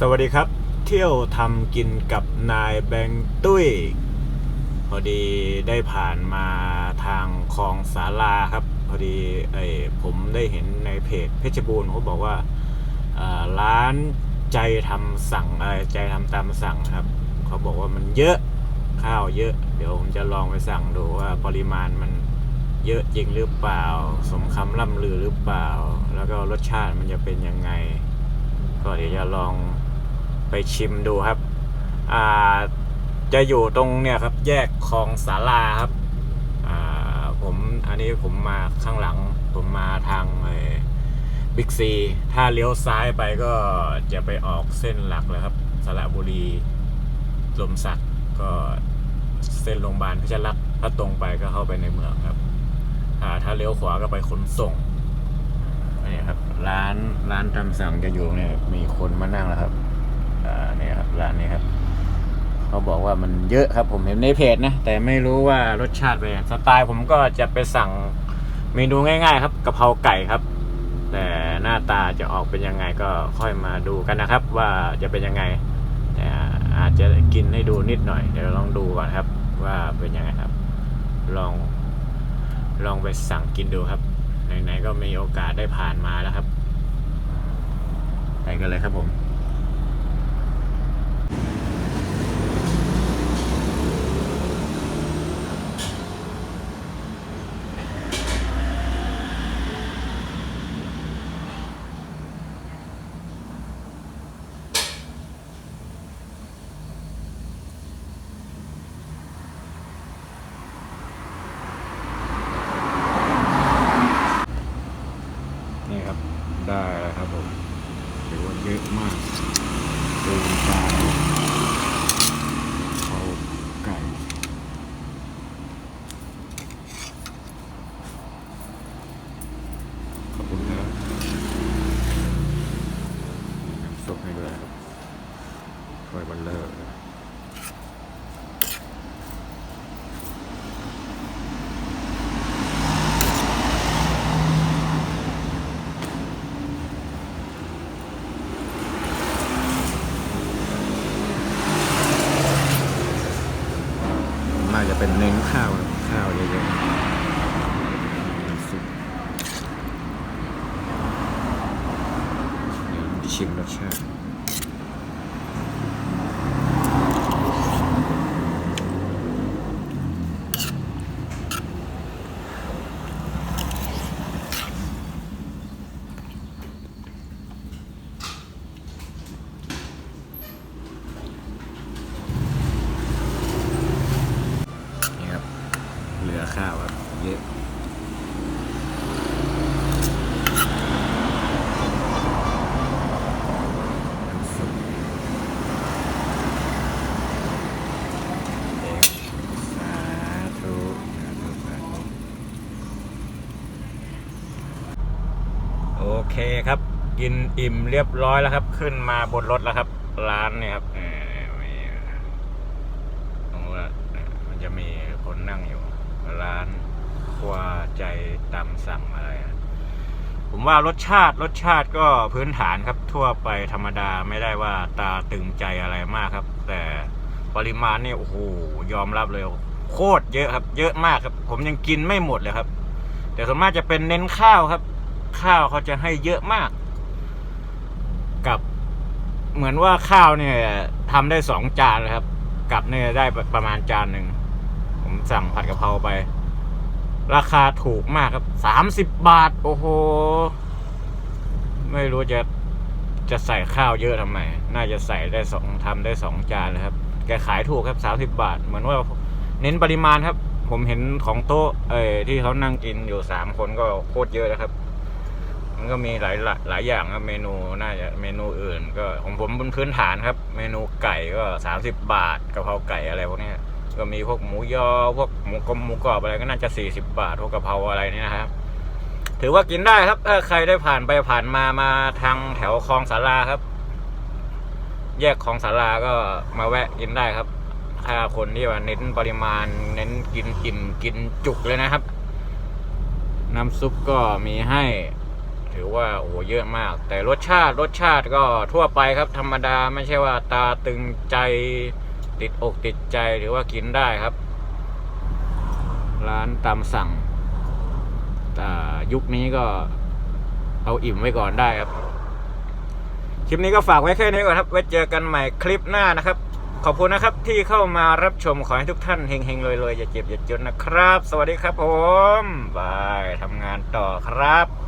สวัสดีครับ เที่ยวทำกินกับนายแบงตุ้ย พอดีได้ผ่านมาทางคลองสาลาครับ พอดีเอ้ผมได้เห็นในเพจเพชรบูรณ์เขาบอกว่าอ่าร้านใจทำสั่งอะไรใจทำตามสั่งครับ เขาบอกว่ามันเยอะข้าวเยอะ เดี๋ยวผมจะลองไปสั่งดูว่าปริมาณมันเยอะจริงหรือเปล่า สมคำล่ำลือหรือเปล่า แล้วก็รสชาติมันจะเป็นยังไงก็เดี๋ยวจะลอง ไปชิมดูครับ อ่า จะอยู่ตรงเนี่ยครับ แยกคลองสาลาครับ อ่า ผมอันนี้ผมมาข้างหลัง ผมมาทางบิ๊กซี ถ้าเลี้ยวซ้ายไปก็จะไปออกเส้นหลักเลยครับ สระบุรีลมสักก็เส้นโรงพยาบาลพิชรรักษ์ถ้าตรงไปก็เข้าไปในเมืองครับอ่าถ้าเลี้ยวขวาก็ไปขนส่งนี่ครับ ร้านร้านตามสั่งจะอยู่เนี่ยมีคนมานั่งแล้วครับ อ่าเนี่ยครับร้านนี้ครับ เขา บอกว่ามันเยอะครับผมเห็นในเพจนะ แต่ไม่รู้ว่ารสชาติเป็นสไตล์ผมก็จะไปสั่งเมนูง่ายๆ ครับกะเพราไก่ครับ แต่หน้าตาจะออกเป็นยังไงก็ค่อยมาดูกันนะครับ ว่าจะเป็นยังไงแต่อาจจะกินให้ดูนิดหน่อยเดี๋ยวลองดูก่อนครับ ว่าเป็นยังไงครับ ลองลองไปสั่งกินดูครับไหนๆก็มีโอกาสได้ผ่านมาแล้วครับไปกันเลยครับผม นี่ครับ ได้แล้วครับผมถือว่าเยอะมากเดินปลาเอาไก่ขอบคุณครับน้ำซุปให้ด้วยครับถ้วยบัลเลอร์น่าจะ เป็นเน้นข้าวข้าวเยอะๆสุดชิมรสชาติ นี่ครับ เหลือข้าวครับ เยอะน้ำซุปเด็กสาธุสาธุสาธุโอ เคครับ กินอิ่มเรียบร้อยแล้วครับ ขึ้นมาบนรถแล้วครับ ร้านเนี่ยครับเอ่อมีตรงนู้นอะมันจะมีคนนั่งอยู่ ร้านครัวใจตามสั่งอะไรอะผมว่ารสชาติรสชาติก็พื้นฐานครับทั่วไปธรรมดาไม่ได้ว่าตาตึงใจอะไรมากครับ แต่ปริมาณนี่โอ้โหยอมรับเลยโคตรเยอะครับ เยอะมากครับ ผมยังกินไม่หมดเลยครับ แต่ส่วนมากจะเป็นเน้นข้าวครับ ข้าวเขาจะให้เยอะมาก กับเหมือนว่าข้าวเนี่ยทำได้สองจานเลยครับ กับเนี่ยได้ประมาณจานหนึ่งผมสั่งผัดกะเพราไป ราคาถูกมากครับสามสิบบาท โอ้โห ไม่รู้จะจะใส่ข้าวเยอะทำไม น่าจะใส่ได้สองทำได้สองจานเลยครับ แกขายถูกครับสามสิบบาท เหมือนว่าเน้นปริมาณครับ ผมเห็นของโต๊ะเอ้ยที่เขานั่งกินอยู่สามคนก็โคตรเยอะนะครับ มันก็มีหลายหลายอย่างครับเมนูน่าจะเมนูอื่น ก็ของผมบนพื้นฐานครับ เมนูไก่ก็สามสิบบาทกะเพราไก่อะไรพวกนี้ก็มีพวกหมูยอพวกหมูกรอบหมูกรอบอะไรก็น่าจะสี่สิบบาทพวกกะเพราอะไรนี่นะครับ ถือว่ากินได้ครับถ้าใครได้ผ่านไปผ่านมามาทางแถวคลองสาราครับ แยกคลองสาราก็มาแวะกินได้ครับถ้าคนที่ว่าเน้นปริมาณ เน้นกินอิ่มกินจุกเลยนะครับ น้ำซุปก็มีให้ ถือว่าโอ้เยอะมาก แต่รสชาติรสชาติก็ทั่วไปครับธรรมดาไม่ใช่ว่าตาตึงใจติดอกติดใจหรือว่ากินได้ครับ ร้านตามสั่งอ่ยุคนี้ก็เอาอิ่มไว้ก่อนได้ครับ คลิปนี้ก็ฝากไว้แค่นี้ก่อนครับ ไว้เจอกันใหม่คลิปหน้านะครับ ขอบคุณนะครับที่เข้ามารับชมขอให้ทุกท่านเฮงๆรวยๆอย่าเจ็บอย่าจนนะครับ สวัสดีครับผมบายทำงานต่อครับ